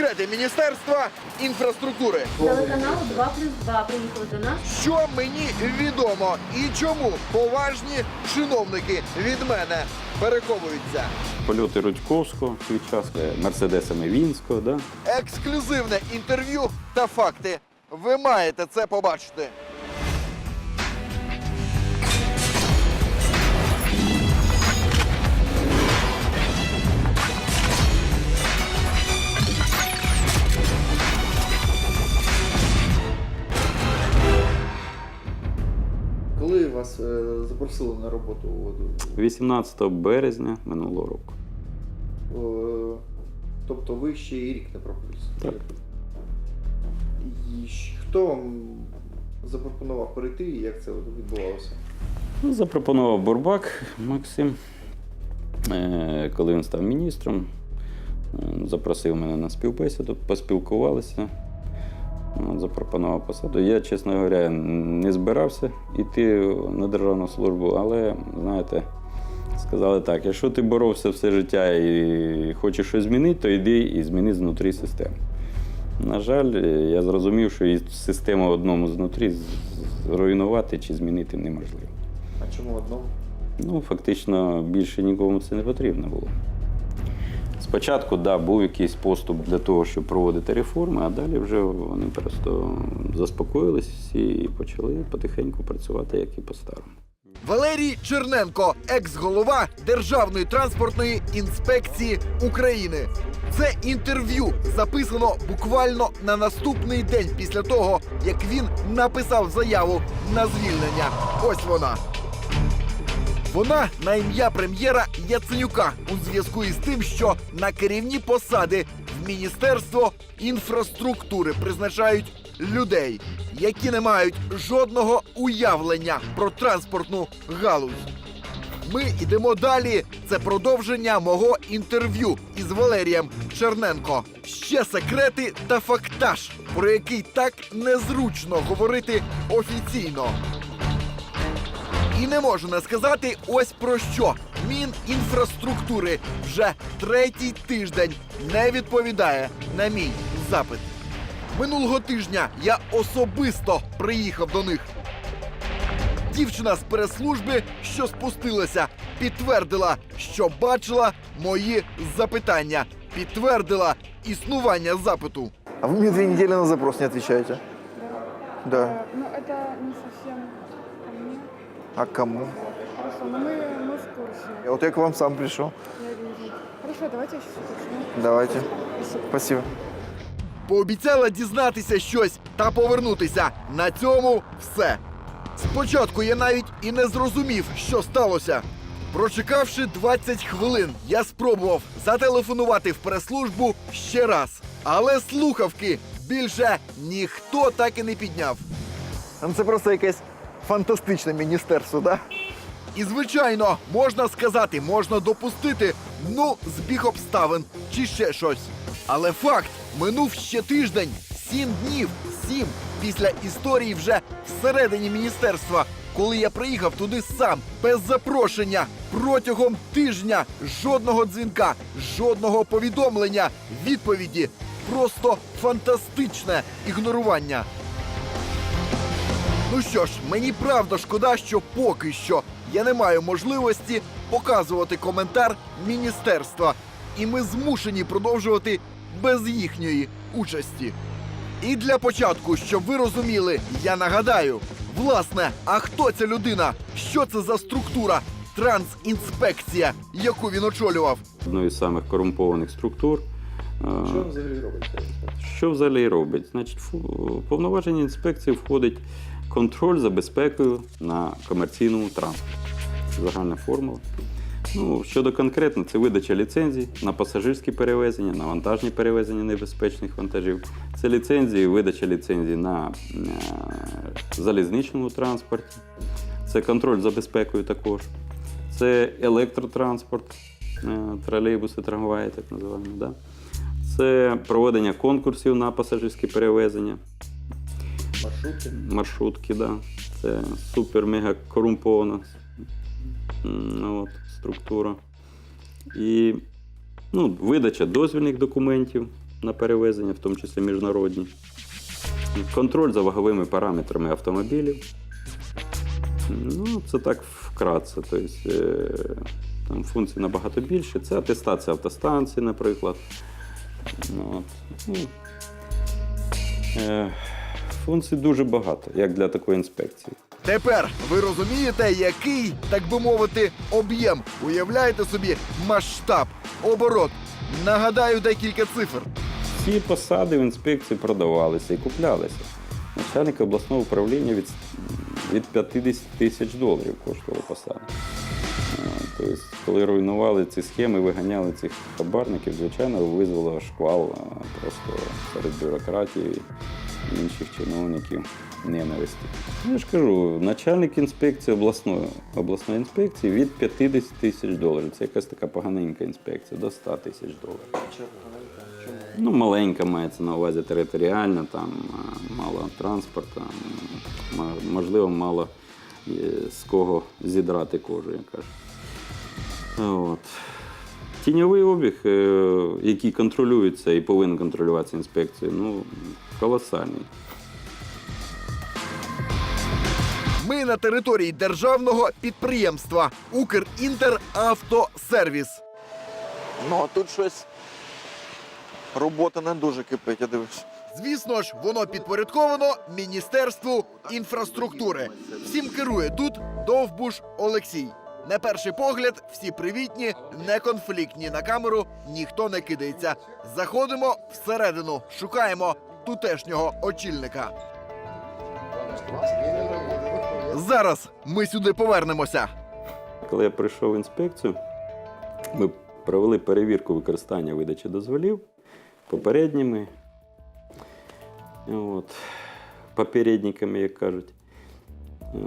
Секрети Міністерства інфраструктури. Телеканал 2 плюс 2 приїхали до нас. Що мені відомо і чому поважні чиновники від мене переховуються? Польоти Рудьковського під свій час, е, мерседесами Вінського. Да? Ексклюзивне інтерв'ю та факти. Ви маєте це побачити. Коли вас е, запросили на роботу у воду? 18 березня минулого року. Е, тобто ви ще і рік не пробулися? Так. І хто вам запропонував перейти і як це відбувалося? Ну, Запропонував Бурбак Максим, Е, коли він став міністром. Запросив мене на співбесіду, поспілкувалися. Запропонував посаду. Я, чесно говоря, не збирався йти на державну службу, але, знаєте, сказали так: якщо ти боровся все життя і хочеш щось змінити, то йди і зміни знутрі системи. На жаль, я зрозумів, що і систему одному знутрі зруйнувати чи змінити неможливо. А чому одному? Ну, фактично, більше нікому це не потрібно було. Спочатку, да, був якийсь поступ для того, щоб проводити реформи, а далі вже вони просто заспокоїлись всі і почали потихеньку працювати, як і по-старому. Валерій Черненко, екс-голова Державної транспортної інспекції України. Це інтерв'ю записано буквально на наступний день після того, як він написав заяву на звільнення. Ось вона. Вона на ім'я прем'єра Яценюка у зв'язку із тим, що на керівні посади в Міністерство інфраструктури призначають людей, які не мають жодного уявлення про транспортну галузь. Ми йдемо далі. Це продовження мого інтерв'ю із Валерієм Черненко. Ще секрети та фактаж, про який так незручно говорити офіційно. І не можу не сказати ось про що. Мінінфраструктури вже третій тиждень не відповідає на мій запит. Минулого тижня я особисто приїхав до них. Дівчина з прес-служби, що спустилася, підтвердила, що бачила мої запитання, підтвердила існування запиту. А ви мені дві неділі на запрос не відповідаєте? Да. Э, Ну, это не мне. А кому? Хорошо, но мы, мы в курсе. От я к вам сам прийшов. Я вижу. Хорошо, давайте я сейчас уточню. Давайте. Спасибо. Спасибо. Пообіцяла дізнатися щось та повернутися. На цьому все. Спочатку я навіть і не зрозумів, що сталося. Прочекавши 20 хвилин, я спробував зателефонувати в прес-службу ще раз. Але слухавки більше ніхто так і не підняв. Ну, Це просто якесь фантастичне міністерство, так? І звичайно, можна сказати, можна допустити, ну, збіг обставин чи ще щось. Але факт минув ще тиждень, сім днів, сім після історії вже всередині міністерства, коли я приїхав туди сам, без запрошення, протягом тижня жодного дзвінка, жодного повідомлення, відповіді. Просто фантастичне ігнорування. Ну що ж, мені правда шкода, що поки що я не маю можливості показувати коментар міністерства, і ми змушені продовжувати без їхньої участі. І для початку, щоб ви розуміли, я нагадаю, власне, а хто ця людина? Що це за структура? Трансінспекція, яку він очолював. Одною з самих корумпованих структур. Що взагалі робиться? Що взагалі робить? Значить, повноваження інспекції входить контроль за безпекою на комерційному транспорті. Загальна формула. Ну, щодо конкретно, це видача ліцензій на пасажирські перевезення, на вантажні перевезення небезпечних вантажів. Це ліцензії, видача ліцензій на е, залізничному транспорті. Це контроль за безпекою також. Це електротранспорт, е, тролейбуси, трамваї, так називаємо. Да? Це проведення конкурсів на пасажирські перевезення, Маршрути? маршрутки, да. це супер-мега корумпована от, структура. І ну, видача дозвільних документів на перевезення, в тому числі міжнародні. Контроль за ваговими параметрами автомобілів. Ну, це так вкратце. Тобто, е, там функцій набагато більше. Це атестація автостанцій, наприклад. Ну, От. Функцій дуже багато, як для такої інспекції. Тепер ви розумієте, який, так би мовити, об'єм. Уявляєте собі масштаб, оборот. Нагадаю декілька цифр. Всі посади в інспекції продавалися і куплялися. Начальник обласного управління від, від 50 тисяч доларів коштувала посада. Е, Тобто, коли руйнували ці схеми, виганяли цих хабарників, звичайно, визвало шквал е, просто серед бюрократії інших чиновників ненависті. Я ж кажу, начальник інспекції обласної, обласної інспекції від 50 тисяч доларів. Це якась така поганенька інспекція, до 100 тисяч доларів. Ну, маленька мається на увазі територіальна, там е, мало транспорту, можливо, мало е, з кого зідрати кожу, як кажуть. От. Тіньовий обіг, е, який контролюється і повинен контролюватися інспекцією, ну, колосальний. Ми на території державного підприємства Укрінтеравтосервіс. Ну, а тут щось робота не дуже кипить, я дивлюсь. Звісно ж, воно підпорядковано Міністерству інфраструктури. Всім керує тут Довбуш Олексій. На перший погляд, всі привітні, неконфліктні. На камеру ніхто не кидається. Заходимо всередину, шукаємо тутешнього очільника. Зараз ми сюди повернемося. Коли я прийшов в інспекцію, ми провели перевірку використання видачі дозволів попередніми, от, попередниками, як кажуть.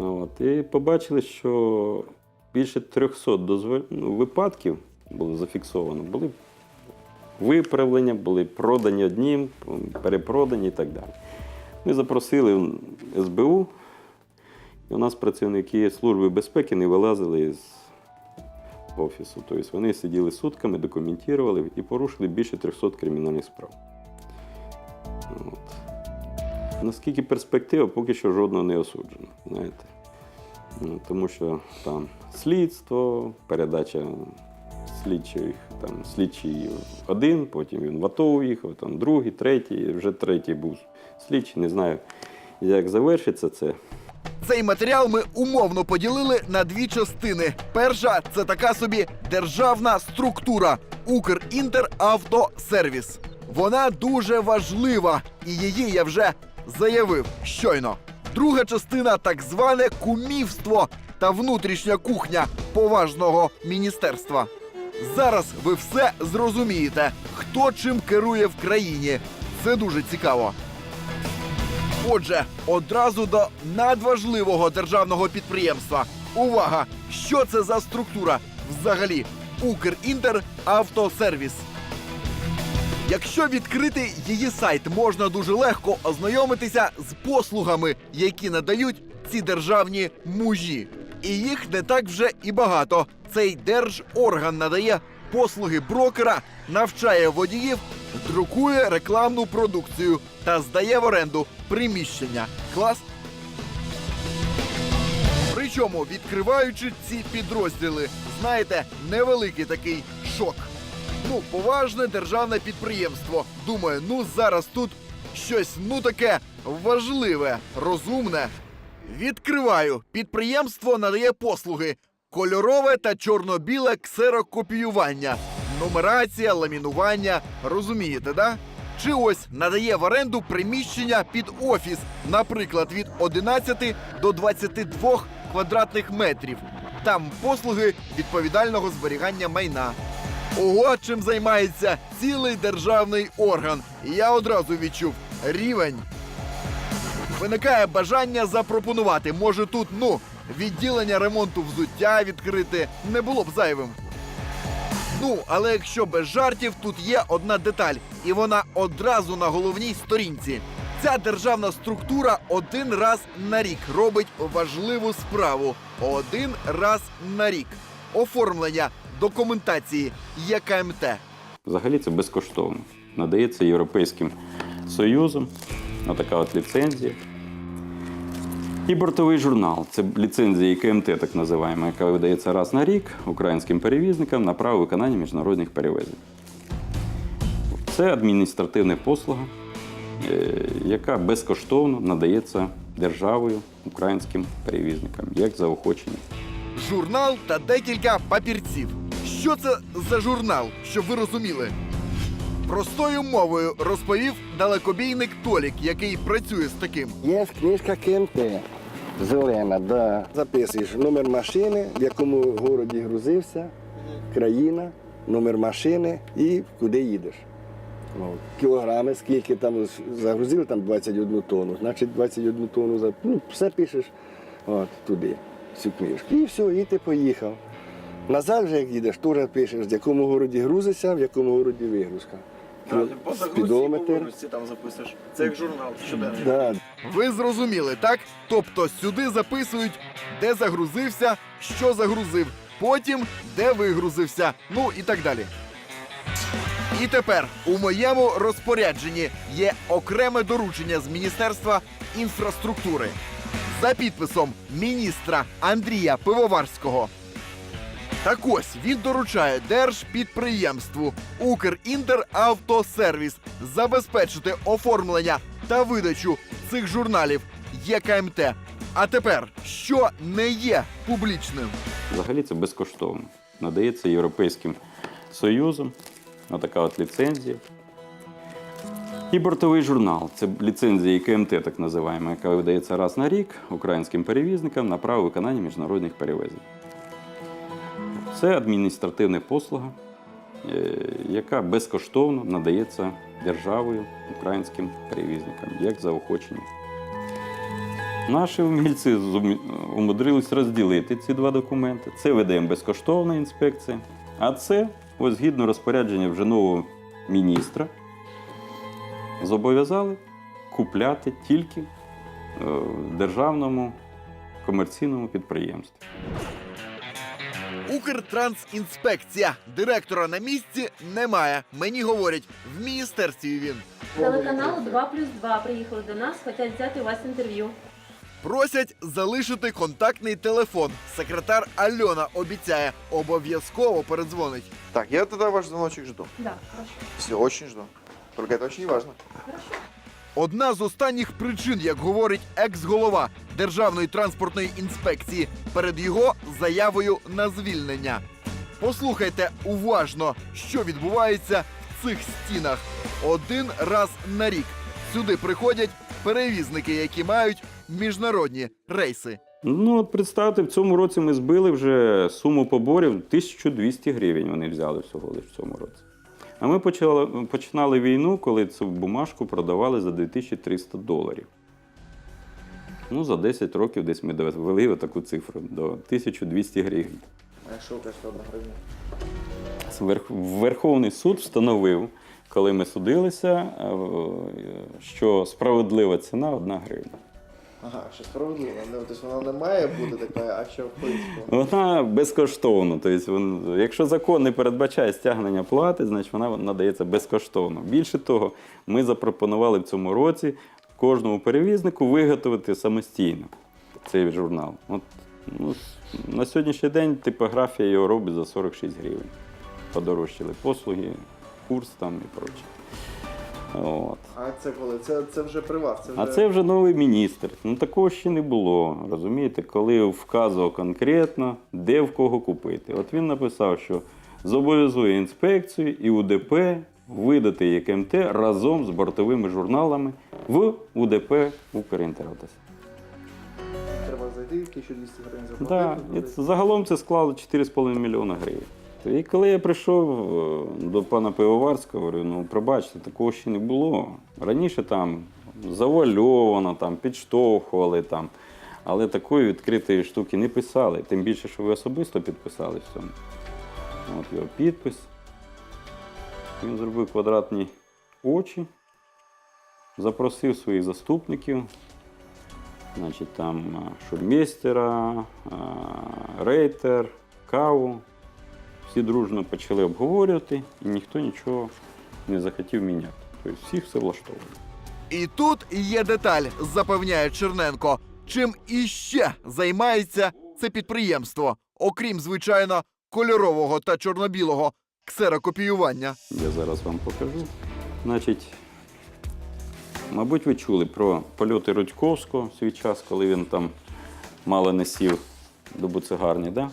От, і побачили, що більше 300 дозвол... ну, випадків було зафіксовано, були виправлення, були продані одним, перепродані і так далі. Ми запросили СБУ, і у нас працівники Служби безпеки не вилазили з офісу. Тобто вони сиділи сутками, документували і порушили більше 300 кримінальних справ. От. Наскільки перспектива, поки що жодного не осуджено. Знаєте? Ну, Тому що там слідство, передача слідчих, там слідчий один, потім він в АТО уїхав, там другий, третій, вже третій був слідчий. Не знаю, як завершиться це. Цей матеріал ми умовно поділили на дві частини. Перша це така собі державна структура Укрінтеравтосервіс. Вона дуже важлива, і її я вже заявив щойно. Друга частина так зване кумівство та внутрішня кухня поважного міністерства. Зараз ви все зрозумієте, хто чим керує в країні. Це дуже цікаво. Отже, одразу до надважливого державного підприємства. Увага! Що це за структура? Взагалі, Укрінтеравтосервіс. Якщо відкрити її сайт, можна дуже легко ознайомитися з послугами, які надають ці державні мужі. І їх не так вже і багато. Цей держорган надає послуги брокера, навчає водіїв, друкує рекламну продукцію та здає в оренду приміщення. Клас. Причому, відкриваючи ці підрозділи, знаєте, невеликий такий шок. Ну, поважне державне підприємство. Думаю, ну зараз тут щось ну таке важливе, розумне. Відкриваю. Підприємство надає послуги: кольорове та чорно-біле ксерокопіювання, нумерація, ламінування. Розумієте, да? Чи ось надає в оренду приміщення під офіс, наприклад, від 11 до 22 квадратних метрів. Там послуги відповідального зберігання майна. Ого, чим займається цілий державний орган. Я одразу відчув рівень. Виникає бажання запропонувати. Може тут, ну, відділення ремонту взуття відкрити не було б зайвим. Ну, але якщо без жартів, тут є одна деталь, і вона одразу на головній сторінці. Ця державна структура один раз на рік робить важливу справу. Один раз на рік. Оформлення документації ЄКМТ. Взагалі це безкоштовно. Надається Європейським Союзом. Отака от ліцензія. І бортовий журнал. Це ліцензія КМТ, так називаємо, яка видається раз на рік українським перевізникам на право виконання міжнародних перевезень. Це адміністративна послуга, е, яка безкоштовно надається державою українським перевізникам, як заохочення. Журнал та декілька папірців. Що це за журнал, щоб ви розуміли? Простою мовою розповів далекобійник Толік, який працює з таким. Є книжка КМТ. Зелена, да. Записуєш номер машини, в якому городі грузився, країна, номер машини і куди їдеш. От. Кілограми, скільки там загрузили, там 21 тонну. Значить 21 тонну ну, все пишеш от, туди, цю книжку. І все, і ти поїхав. Назад вже як їдеш, теж пишеш, в якому городі грузишся, в якому городі вигрузка. Спідометр. там записуєш. Це як журнал щоденний. Да, Ви зрозуміли, так? Тобто сюди записують, де загрузився, що загрузив, потім де вигрузився, ну і так далі. І тепер у моєму розпорядженні є окреме доручення з Міністерства інфраструктури за підписом міністра Андрія Пивоварського. Так ось він доручає держпідприємству Укрінтеравтосервіс забезпечити оформлення та видачу цих журналів ЄКМТ. А тепер, що не є публічним? Взагалі це безкоштовно. Надається Європейським Союзом. Отака от ліцензія. І бортовий журнал. Це ліцензія КМТ, так називаємо, яка видається раз на рік українським перевізникам на право виконання міжнародних перевезень. Це адміністративна послуга, е, яка безкоштовно надається державою українським перевізникам, як заохочення. Наші умільці зумі- умудрились розділити ці два документи. Це ВДМ безкоштовна інспекція, а це, ось згідно розпорядження вже нового міністра, зобов'язали купляти тільки е, в державному комерційному підприємстві. Укртрансінспекція. Директора на місці немає. Мені говорять, в міністерстві він. Телеканалу 2 плюс 2 приїхали до нас, хочуть взяти у вас інтерв'ю. Просять залишити контактний телефон. Секретар Альона обіцяє, обов'язково передзвонить. Так, я тогда ваш звоночек жду. Да, хорошо. Все, очень жду. Только это очень важно. Одна з останніх причин, як говорить екс-голова Державної транспортної інспекції, перед його заявою на звільнення. Послухайте уважно, що відбувається в цих стінах. Один раз на рік сюди приходять перевізники, які мають міжнародні рейси. Ну, от представте, в цьому році ми збили вже суму поборів 1200 гривень. Вони взяли всього лише в цьому році. А ми почали, починали війну, коли цю бумажку продавали за 2300 доларів. Ну, за 10 років десь ми довели таку цифру до 1200 гривень. А що коштує одна гривня? Верх- Верховний суд встановив, коли ми судилися, е, що справедлива ціна 1 гривня. Ага, що справедливо. Ну, тобто вона не має бути така, а що в принципі. Вона безкоштовно. Тобто, якщо закон не передбачає стягнення плати, значить вона надається безкоштовно. Більше того, ми запропонували в цьому році кожному перевізнику виготовити самостійно цей журнал. От, ну, на сьогоднішній день типографія його робить за 46 гривень. Подорожчали послуги, курс там і проче. От. А це коли? Це, це вже при вас. Це вже... А це вже новий міністр. Ну такого ще не було. Розумієте, коли вказував конкретно, де в кого купити. От він написав, що зобов'язує інспекцію і УДП видати ЄКМТ разом з бортовими журналами в УДП Укрінтеравтос. Треба зайти, 1200 гривень заплатити. Да, загалом це склало 4,5 мільйона гривень. І коли я прийшов е, до пана Пивоварського, говорю, ну пробачте, такого ще не було. Раніше там завальовано, там, підштовхували там, але такої відкритої штуки не писали. Тим більше, що ви особисто підписали в цьому. От його підпис. Він зробив квадратні очі, запросив своїх заступників, Значить, там а, рейтер, каву. Всі дружно почали обговорювати, і ніхто нічого не захотів міняти. Тобто всіх все влаштовує. І тут є деталь, запевняє Черненко. Чим іще займається це підприємство, окрім звичайно кольорового та чорно-білого ксерокопіювання. Я зараз вам покажу. Значить, мабуть, ви чули про польоти Рудьковського в свій час, коли він там мало не сів до буцегарні, да?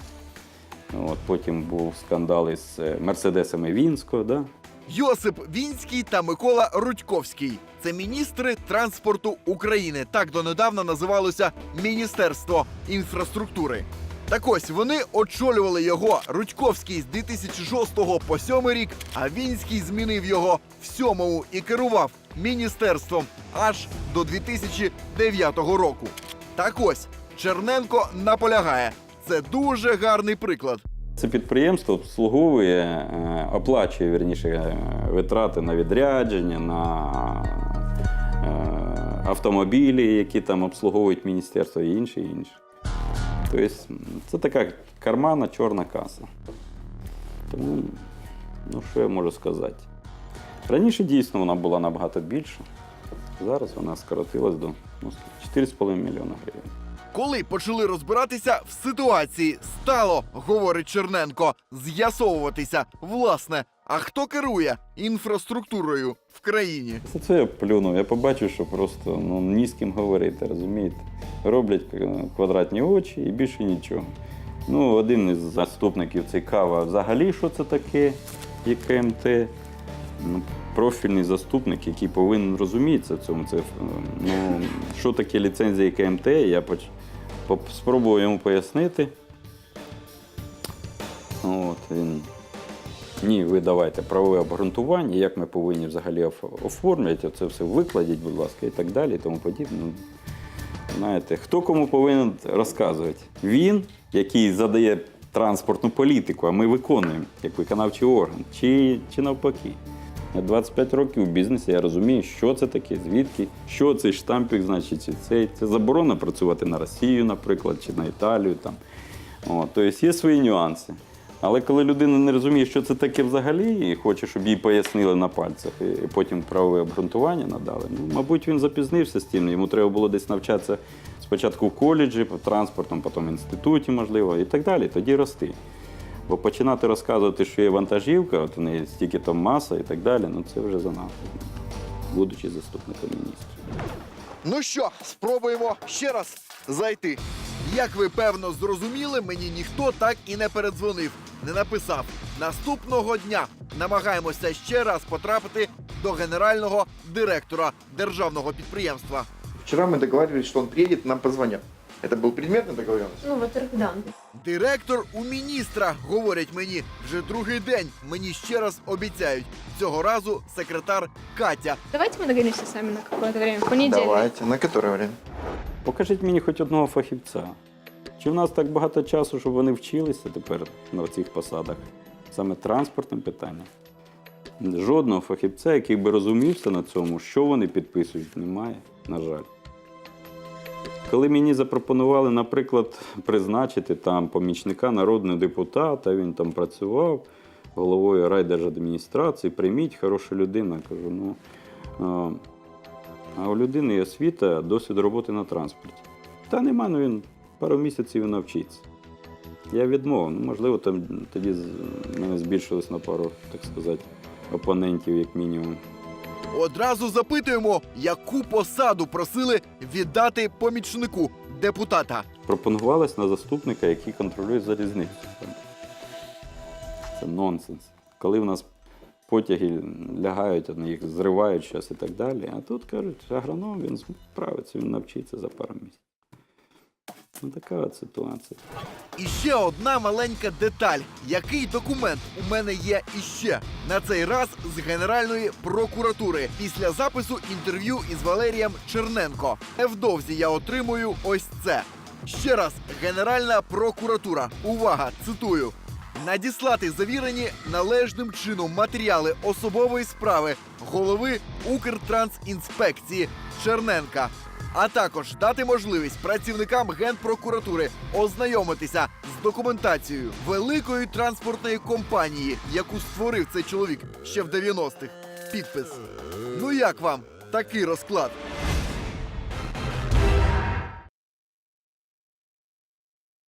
От, потім був скандал із е, мерседесами Вінського, да? Йосип Вінський та Микола Рудьковський це міністри транспорту України. Так донедавна називалося Міністерство інфраструктури. Так ось вони очолювали його Рудьковський з 2006 по 7 рік, а Вінський змінив його в сьомому і керував міністерством аж до 2009 року. Так ось Черненко наполягає. Це дуже гарний приклад. Це підприємство обслуговує, е, оплачує вірніше е, витрати на відрядження, на е, автомобілі, які там обслуговують міністерство і інше, і інше. Тобто це така кармана чорна каса. Тому, ну що я можу сказати? Раніше дійсно вона була набагато більша. Зараз вона скоротилась до ну, 4,5 мільйона гривень. Коли почали розбиратися в ситуації, стало, говорить Черненко, з'ясовуватися, власне, а хто керує інфраструктурою в країні. Це я плюнув. Я побачив, що просто ну, ні з ким говорити, розумієте? Роблять е, квадратні очі і більше нічого. Ну, один із заступників цікаво, взагалі, що це таке, є КМТ. Ну, профільний заступник, який повинен розумітися в цьому. Це, ну, що таке ліцензія КМТ, я поч... спробував йому пояснити. От, він ні, ви давайте правове обґрунтування, як ми повинні взагалі оф- оформлювати, це все викладіть, будь ласка, і так далі, і тому подібне. Ну, Знаєте, хто кому повинен розказувати? Він, який задає транспортну політику, а ми виконуємо як виконавчий орган, чи, чи навпаки. Я 25 років у бізнесі, я розумію, що це таке, звідки, що цей штампік значить, чи цей. Це заборона працювати на Росію, наприклад, чи на Італію. Там. От, тобто є свої нюанси. Але коли людина не розуміє, що це таке взагалі, і хоче, щоб їй пояснили на пальцях, і потім правове обґрунтування надали, ну, мабуть, він запізнився з тим. Йому треба було десь навчатися спочатку в коледжі, по транспортом, потім в інституті, можливо, і так далі, тоді рости. Бо починати розказувати, що є вантажівка, от в неї стільки там маса і так далі, ну це вже занадто, будучи заступником міністра. Ну що, спробуємо ще раз зайти. Як ви певно зрозуміли, мені ніхто так і не передзвонив, не написав. Наступного дня намагаємося ще раз потрапити до генерального директора державного підприємства. Вчера мы договаривались, что он приедет, нам позвонят. Это был предметная договоренность? Ну, во-первых, да. Директор у міністра, говорять мені, вже другий день. Мені ще раз обіцяють. Цього разу секретар Катя. Давайте мы договоримся с вами на какое-то время, в понедельник. Давайте. На которое время? Покажіть мені хоч одного фахівця. Чи в нас так багато часу, щоб вони вчилися тепер на цих посадах? Саме транспортним питанням. Жодного фахівця, який би розумівся на цьому, що вони підписують, немає, на жаль. Коли мені запропонували, наприклад, призначити там помічника народного депутата, він там працював головою райдержадміністрації, прийміть, хороша людина. Кажу, ну. а, у людини є освіта, досвід роботи на транспорті. Та нема, ну він пару місяців навчиться. Я відмовив. Ну, можливо, там тоді мене збільшилось на пару, так сказати, опонентів, як мінімум. Одразу запитуємо, яку посаду просили віддати помічнику депутата. Пропонувалось на заступника, який контролює залізницю. Це нонсенс. Коли в нас потяги лягають, їх зривають щось і так далі. А тут кажуть, агроном він справиться, він навчиться за пару місяців. Ну така от ситуація. І ще одна маленька деталь. Який документ у мене є іще? На цей раз з Генеральної прокуратури після запису інтерв'ю із Валерієм Черненко. Невдовзі я отримую ось це. Ще раз, Генеральна прокуратура. Увага, цитую. Надіслати завірені належним чином матеріали особової справи голови Укртрансінспекції Черненка а також дати можливість працівникам генпрокуратури ознайомитися з документацією великої транспортної компанії, яку створив цей чоловік ще в 90-х. підпис. Ну як вам такий розклад?